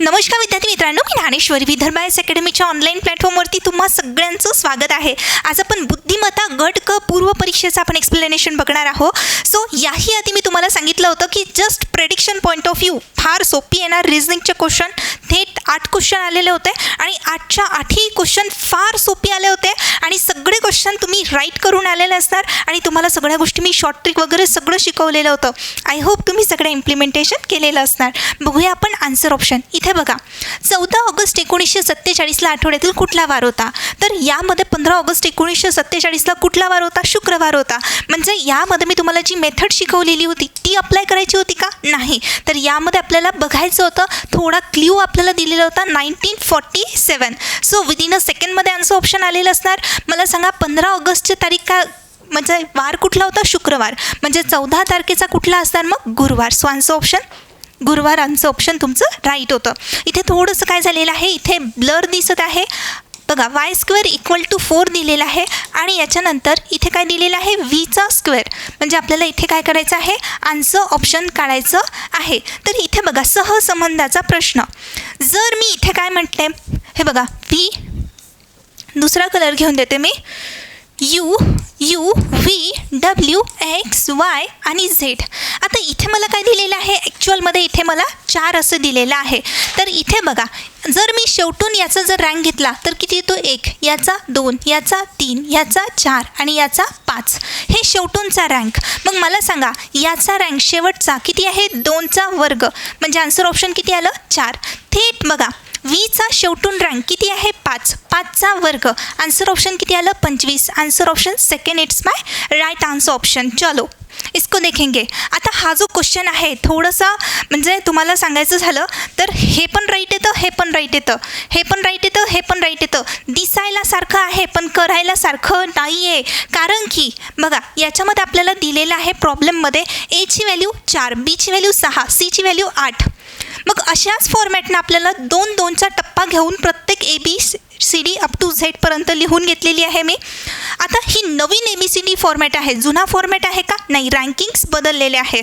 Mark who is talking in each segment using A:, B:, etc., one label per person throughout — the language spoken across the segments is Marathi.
A: नमस्कार विद्यार्थी मित्रांनो मी ज्ञानेश्वरी विदर्भ आयस अकॅडमीच्या ऑनलाईन प्लॅटफॉर्मवरती तुम्हा सगळ्यांचं स्वागत आहे. आज आपण बुद्धिमत्ता गट क पूर्व परीक्षेचं आपण एक्सप्लेनेशन बघणार आहोत. सो याही आधी मी तुम्हाला सांगितलं होतं की just prediction point of view फार सोपी येणार रिझनिंगचे क्वेश्चन थेट आठ क्वेश्चन आलेले होते आणि आठच्या आठही क्वेश्चन फार सोपी आले होते आणि सगळे क्वेश्चन तुम्ही राईट करून आलेले असणार आणि तुम्हाला सगळ्या गोष्टी मी शॉर्ट ट्रिक वगैरे सगळं शिकवलेलं होतं. आय होप तुम्ही सगळं इम्प्लिमेंटेशन केलेलं असणार. बघूया आपण आन्सर ऑप्शन इथे बघा चौदा ऑगस्ट एकोणीसशे सत्तेचाळीसला आठवड्यातील कुठला वार होता? तर यामध्ये पंधरा ऑगस्ट एकोणीसशे सत्तेचाळीसला कुठला वार होता? शुक्रवार होता. म्हणजे यामध्ये मी तुम्हाला जी मेथड शिकवलेली होती ती अप्लाय करायची होती का? नाही. तर यामध्ये आपल्याला बघायचं होतं थोडा क्ल्यू आपल्याला दिलेला होता nineteen forty seven. So within a सेकंडमध्ये answer option आलेलं असणार. मला सांगा पंधरा ऑगस्टची तारीख काय म्हणजे वार कुठला होता? शुक्रवार. म्हणजे चौदा तारखेचा कुठला असणार? मग गुरुवार. सो आन्सर ऑप्शन गुरुवारांचं ऑप्शन तुमचं राईट होतं. इथे थोडंसं काय झालेलं आहे इथे ब्लर दिसत आहे. बघा Y square equal to four दिलेलं आहे आणि याच्यानंतर इथे काय दिलेलं आहे? व्हीचा स्क्वेअर म्हणजे आपल्याला इथे काय करायचं आहे? आन्सर ऑप्शन काढायचं आहे. तर इथे बघा सहसंबंधाचा प्रश्न. जर मी इथे काय म्हटले हे बघा व्ही दुसरा कलर घेऊन देते मी. U U V W X Y आणि झेड. आता इथे मला काय दिलेलं आहे? ॲक्च्युअलमध्ये इथे मला चार असं दिलेलं आहे. तर इथे बघा जर मी शेवटून याचा जर रँक घेतला तर किती येतो? एक. याचा दोन याचा तीन याचा चार आणि याचा पाच. हे शेवटूनचा रँक मग मला सांगा याचा रँक शेवटचा किती आहे? दोनचा वर्ग. म्हणजे आन्सर ऑप्शन किती आलं? चार. थेट बघा वीचा शेवटून रँक किती आहे? पाच. पाचचा वर्ग. आन्सर ऑप्शन किती आलं? पंचवीस. Answer option second it's my right answer option चलो. इसको देखेंगे. आता हा जो क्वेश्चन आहे थोडंसं म्हणजे तुम्हाला सांगायचं झालं तर हे पण राईट येतं हे पण राईट येतं. हे पण राईट येतं हे पण राईट येतं. दिसायला सारखं आहे पण करायला सारखं नाही आहे कारण की बघा याच्यामध्ये आपल्याला दिलेलं आहे प्रॉब्लेममध्ये एची व्हॅल्यू चार बीची व्हॅल्यू सहा सीची व्हॅल्यू आठ. मग अशाच फॉर्मॅटनं आपल्याला दोन दोनचा टप्पा घेऊन प्रत्येक A B C D up to झेडपर्यंत लिहून घेतलेली आहे मी. आता ही नवीन A B C D format आहे. जुना फॉर्मॅट आहे का? नाही रँकिंग्स बदललेले आहे.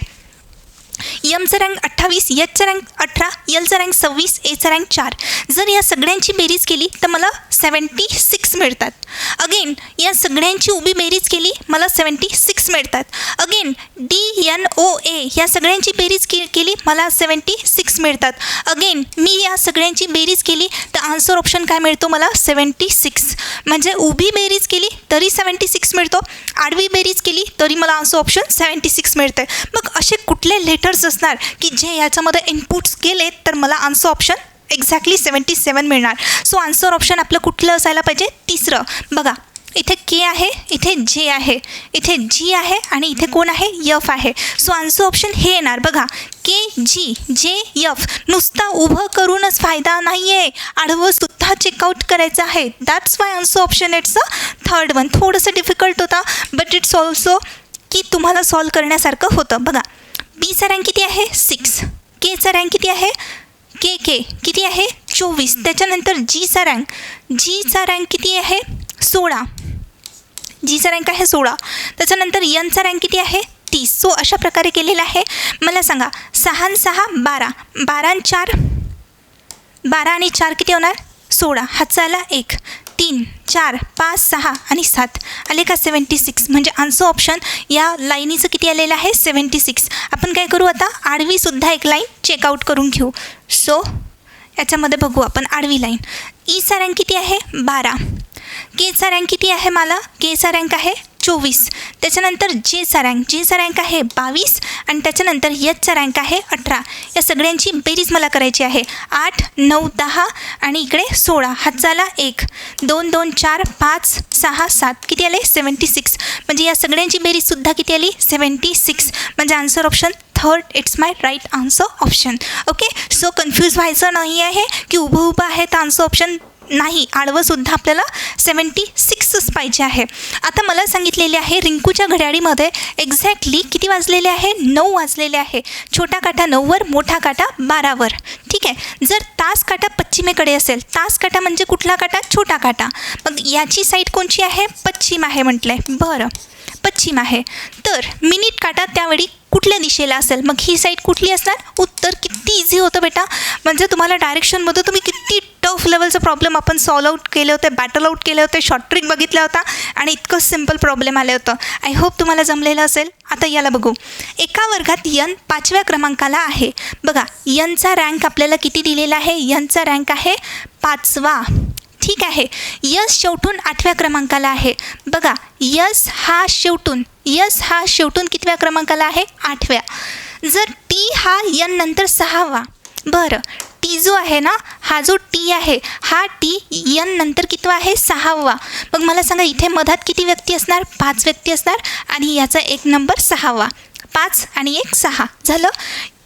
A: यमचा रँक अठ्ठावीस एचचा रँक अठरा एलचा रँक सव्वीस एचा रँक चार. जर या सगळ्यांची बेरीज केली तर मला सेवन्टी सिक्स मिळतात. अगेन या सगळ्यांची उभी बेरीज केली मला सेवन्टी सिक्स मिळतात. Again D N O A या सगळ्यांची बेरीज के केली मला सेवन्टी सिक्स मिळतात. अगेन मी या सगळ्यांची बेरीज केली तर आन्सर ऑप्शन काय मिळतो मला? सेवन्टी सिक्स म्हणजे उभी बेरीज केली तरी सेवन्टी सिक्स मिळतो. आडवी बेरीज केली तरी मला आन्सर ऑप्शन सेवन्टी सिक्स मिळतं मग असे कुठले लेटर्स असणार की जे याच्यामध्ये इनपुट्स गेले तर मला answer option exactly seventy seven मिळणार. सो आन्सर ऑप्शन आपलं कुठलं असायला पाहिजे? तिसरं. बघा इथे के आहे इथे जे आहे इथे जी आहे आणि इथे कोण आहे? यफ आहे. सो आन्सर ऑप्शन हे येणार. बघा के जी जे यफ नुसता उभं करूनच फायदा नाही आहे आडवं सुद्धा चेकआउट करायचं आहे. That's why answer option it's a third one थोडंसं डिफिकल्ट होता बट इट्स ऑल्सो की तुम्हाला सॉल्व करण्यासारखं होतं. बघा बीचा रँक किती आहे? सिक्स केचा रँक किती आहे? के के किती आहे? चोवीस. त्याच्यानंतर जीचा रँक जीचा रँक किती आहे? सोळा. जीचा रँक आहे सोळा. त्याच्यानंतर यनचा रँक किती आहे? तीस. सो अशा प्रकारे केलेला आहे. मला सांगा सहा आणि सहा बारा. बारा आणि चार बारा आणि चार किती होणार? सोळा. हातचा आला एक. तीन चार पाच सहा आणि सात. आले का सेवन्टी सिक्स? म्हणजे आन्सर ऑप्शन या लाईनीचं किती आलेलं आहे? Seventy six. आपण काय करू आता? आडवीसुद्धा एक लाईन चेकआउट करून घेऊ. सो याच्यामध्ये बघू आपण आडवी लाईन. ईचा रँक किती आहे? बारा. केचा रँक किती आहे मला? केचा रँक आहे चोवीस. त्याच्यानंतर जेचा रँक जेचा रँक आहे बावीस आणि त्याच्यानंतर यचचा रँक आहे अठरा. या सगळ्यांची बेरीज मला करायची आहे. आठ नऊ दहा आणि इकडे सोळा. हातचाला एक. दोन दोन चार पाच सहा सात. किती आले? सेवन्टी सिक्स म्हणजे या सगळ्यांची बेरीजसुद्धा किती आली? सेवन्टी सिक्स म्हणजे answer option third it's my right answer option okay so confuse व्हायचं नाही आहे की उभं उभं आहे तर आन्सर ऑप्शन नाही आडवंसुद्धा आपल्याला सेवन्टी सिक्सच पाहिजे आहे. आता मला सांगितलेले आहे रिंकूच्या घड्याळीमध्ये एक्झॅक्टली किती वाजलेले आहे? नऊ वाजलेले आहे. छोटा काटा नऊवर मोठा काटा बारावर. ठीक आहे? जर तास काटा पश्चिमेकडे असेल तास काटा म्हणजे कुठला काटा? छोटा काटा. मग याची साईड कोणची आहे? पश्चिम आहे म्हटलं आहे बरं. पश्चिम आहे. तर मिनिट काटा त्यावेळी कुठल्या दिशेला असेल? मग ही साईड कुठली असणार? उत्तर किती इझी होतं बेटा. म्हणजे तुम्हाला डायरेक्शनमध्ये तुम्ही किती टफ लेवलचं प्रॉब्लेम आपण सॉल्व आउट केले होते बॅटल आउट केले होते शॉर्ट ट्रिक बघितला होता आणि इतकं सिंपल प्रॉब्लेम आलं होतं. आय होप तुम्हाला जमलेलं असेल. आता याला बघू. एका वर्गात यन पाचव्या क्रमांकाला आहे. बघा यनचा रँक आपल्याला किती दिलेला आहे? यनचा रँक आहे पाचवा. ठीक आहे. यस शेवटून आठव्या क्रमांकाला आहे. बघा यस हा शेवटून यस हा शेवटून कितव्या क्रमांकाला आहे? आठव्या. जर टी हा यन नंतर सहावा बरं. टी जो आहे ना हा जो टी आहे हा टी यन नंतर कितवा आहे? सहावा. मग मला सांगा इथे मधात किती व्यक्ती असणार? पाच व्यक्ती असणार आणि याचा एक नंबर सहावा. पाच आणि एक सहा. झालं?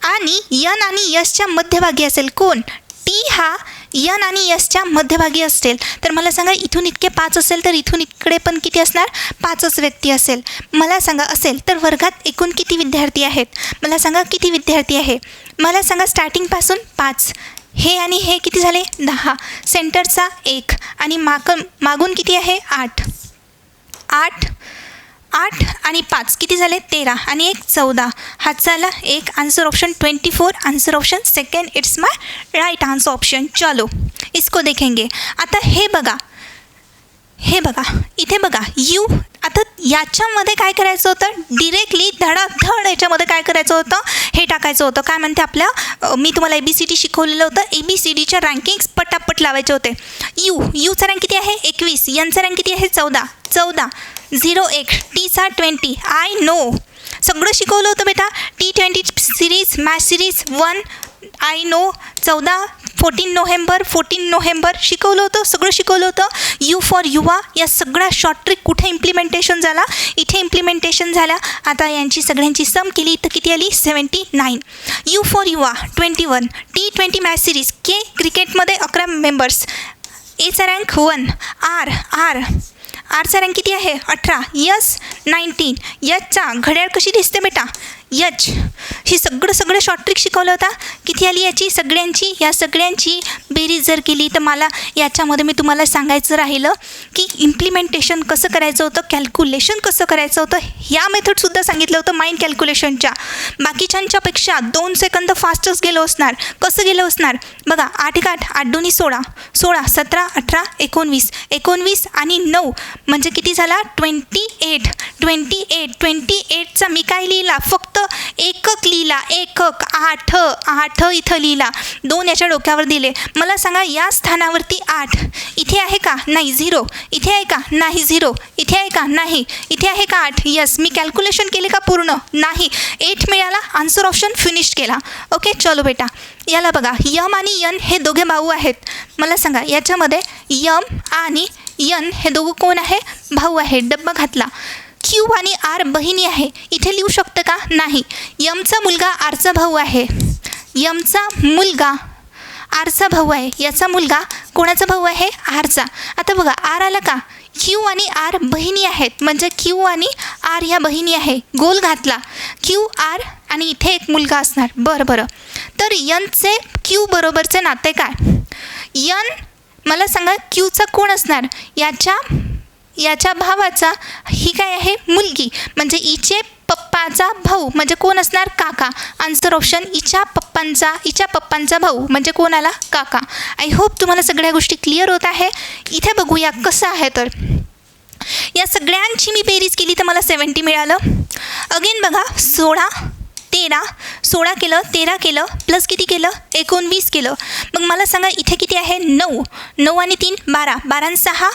A: आणि यन आणि यसच्या मध्यभागी असेल कोण? टी हा यन आणि यसच्या मध्यभागी असेल तर मला सांगा इथून इतके पाच असेल तर इथून इकडे पण किती असणार? पाचच व्यक्ती असेल. मला सांगा असेल तर वर्गात एकूण किती विद्यार्थी आहेत? मला सांगा किती विद्यार्थी आहे? मला सांगा स्टार्टिंगपासून पाच. हे आणि हे किती झाले? दहा. सेंटरचा एक. आणि माक मागून किती आहे? आठ. आठ. आठ आणि पाच. किती झाले? तेरा आणि एक चौदा. हा झाला एक. Answer option twenty four answer option second it's my right answer option चलो. इसको देखेंगे. आता हे बघा. हे बघा. इथे बघा. यू. आता याच्यामध्ये काय करायचं होतं? डिरेक्टली धडाधड याच्यामध्ये काय करायचं होतं? हे टाकायचं होतं. काय म्हणते आपल्या? मी तुम्हाला ए बी सी डी शिकवलेलं होतं. ए बी सी डीच्या रँकिंग्स पटापट लावायचे होते. यू. यूचा रँक किती आहे? एकवीस. यांचा रँक किती आहे? चौदा. चौदा. झिरो एक टीचा ट्वेंटी आय नो सगळं शिकवलं होतं बेटा. T twenty series match series one I know चौदा फोर्टीन नोव्हेंबर फोर्टीन नोव्हेंबर. शिकवलं होतं सगळं शिकवलं होतं. यू फॉर युवा. या सगळ्या शॉर्ट ट्रिक कुठे इम्प्लिमेंटेशन झाला? इथे इम्प्लिमेंटेशन झाला. आता यांची सगळ्यांची सम केली. इथं किती आली? सेवन्टी नाईन यू फॉर युवा twenty one T twenty match series K क्रिकेटमध्ये अकरा मेंबर्स एचा रँक वन आर आर आरचा रँक किती आहे? अठरा. Yes nineteen. यचचा घड्याळ कशी दिसते बेटा? यच ही सगळं सगळं शॉर्ट ट्रिक शिकवलं होता. किती आली याची? सगळ्यांची. या सगळ्यांची बेरीज जर केली तर मला याच्यामध्ये मी तुम्हाला सांगायचं राहिलं की इम्प्लिमेंटेशन कसं करायचं होतं कॅल्क्युलेशन कसं करायचं होतं ह्या मेथडसुद्धा सांगितलं होतं माइंड कॅल्क्युलेशनच्या बाकीच्यांच्यापेक्षा दोन सेकंद फास्टच गेलो असणार. कसं गेलं असणार? बघा आठ एक आठ आठ दोन्ही सोळा. सोळा सतरा अठरा एकोणवीस. एकोणवीस आणि नऊ म्हणजे किती झाला? Twenty eight twenty eight twenty एटचा मी काय लिहिला? फक्त एकक लिहिला. एकक आठ आठ इथं लिहिला. दोन याच्या डोक्यावर दिले. मला मला सांगा या स्थानावरती आठ. इथे आहे का? नाही झिरो. इथे आहे का? नाही झिरो. इथे आहे का? नाही. इथे आहे का आठ? यस मी कॅल्क्युलेशन केले का पूर्ण? नाही. एट मिळाला आन्सर ऑप्शन फिनिश केला. ओके चलो बेटा. याला बघा. यम आणि यन हे दोघे भाऊ आहेत. मला सांगा याच्यामध्ये यम आणि यन हे दोघं कोण आहे? भाऊ आहे. डब्बा घातला. क्यू आणि आर बहिणी आहे. इथे लिहू शकतं का? नाही. यमचा मुलगा आरचा भाऊ आहे. यमचा मुलगा आरचा भाऊ आहे. याचा मुलगा कोणाचा भाऊ आहे? आरचा. आता बघा आर आला का? क्यू आणि आर बहिणी आहेत. म्हणजे क्यू आणि आर ह्या बहिणी आहे. गोल घातला. क्यू आर आणि इथे एक मुलगा असणार. बरं बरं. तर यनचे क्यू बरोबरचे नाते काय? यन मला सांगा क्यूचा कोण असणार? याच्या याच्या भावाचा ही काय आहे? मुलगी. म्हणजे इचे पप्पाचा भाऊ म्हणजे कोण असणार? काका. आन्सर ऑप्शन इच्या पप्पांचा इच्या पप्पांचा भाऊ म्हणजे कोण आला काका. आय होप तुम्हाला सगळ्या गोष्टी क्लिअर होत आहे. इथे बघूया कसं आहे तर. या सगळ्यांची मी बेरीज केली तर मला सेवन्टी मिळालं. अगेन बघा सोळा तेरा सोळा केलं तेरा केलं प्लस किती केलं? एकोणवीस केलं. मग मला सांगा इथे किती आहे? नऊ. नऊ आणि तीन बारा. बारा आणि सहा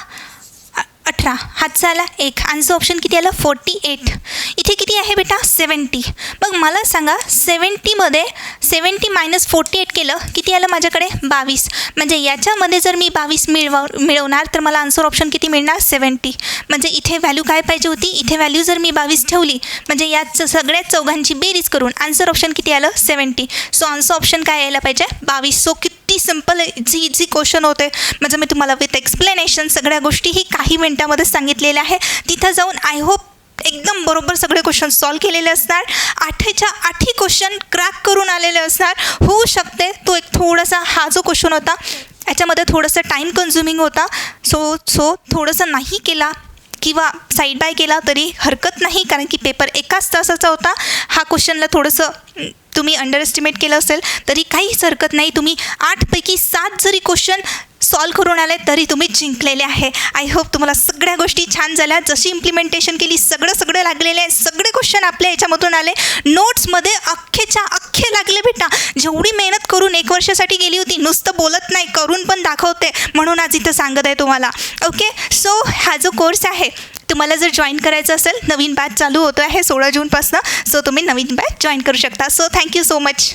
A: अठरा. हात झाला एक. आन्सर ऑप्शन किती आलं? फोर्टी एट इथे किती आहे बेटा? सेवन्टी मग मला सांगा सेवन्टीमध्ये सेवन्टी मायनस फोर्टी एट केलं किती आलं माझ्याकडे? बावीस. म्हणजे याच्यामध्ये जर मी बावीस मिळवा मिळवणार तर मला आन्सर ऑप्शन किती मिळणार? सेवन्टी. म्हणजे इथे व्हॅल्यू काय पाहिजे होती? इथे व्हॅल्यू जर मी बावीस ठेवली म्हणजे या सगळ्या चौघांची बेरीज करून आन्सर ऑप्शन किती आलं? सेवन्टी. सो आन्सर ऑप्शन काय यायला पाहिजे? बावीस. सो किती सिंपल इझी इझी क्वेश्चन होते म्हणजे मी तुम्हाला विथ एक्सप्लेनेशन सगळ्या गोष्टी ही काही मिनटामध्ये सांगितलेल्या आहे. तिथं जाऊन आय होप एकदम बरोबर सगळे क्वेश्चन सॉल्व केलेले असणार. आठच्या आठही क्वेश्चन क्रॅक करून आलेले असणार. होऊ शकते तो एक थोडासा हा जो क्वेश्चन होता याच्यामध्ये थोडंसं टाईम कन्झ्युमिंग होता. सो सो थोडंसं नाही केला किंवा साईड बाय केला तरी हरकत नाही कारण की पेपर एकाच तासाचा होता. हा क्वेश्चनला थोडंसं तुम्ही अंडर एस्टिमेट केलं असेल तरी काहीच हरकत नाही. तुम्ही आठपैकी सात जरी क्वेश्चन सॉल्व करून आले तरी तुम्ही जिंकलेले आहे. आय होप तुम्हाला सगळ्या गोष्टी छान झाल्या. जशी इम्प्लिमेंटेशन केली सगळं सगळं लागलेलं आहे. सगळे क्वेश्चन आपल्या याच्यामधून आले. नोट्समध्ये अख्खेच्या जेवढी मेहनत करून एक वर्षासाठी गेली होती नुसतं बोलत नाही करून पण दाखवते म्हणून आज इथं सांगत आहे तुम्हाला. ओके सो हा जो कोर्स आहे तुम्हाला जर जॉईन करायचं असेल नवीन बॅच चालू होतो आहे सोळा जूनपासनं सो तुम्ही नवीन बॅच जॉईन करू शकता. So thank you so much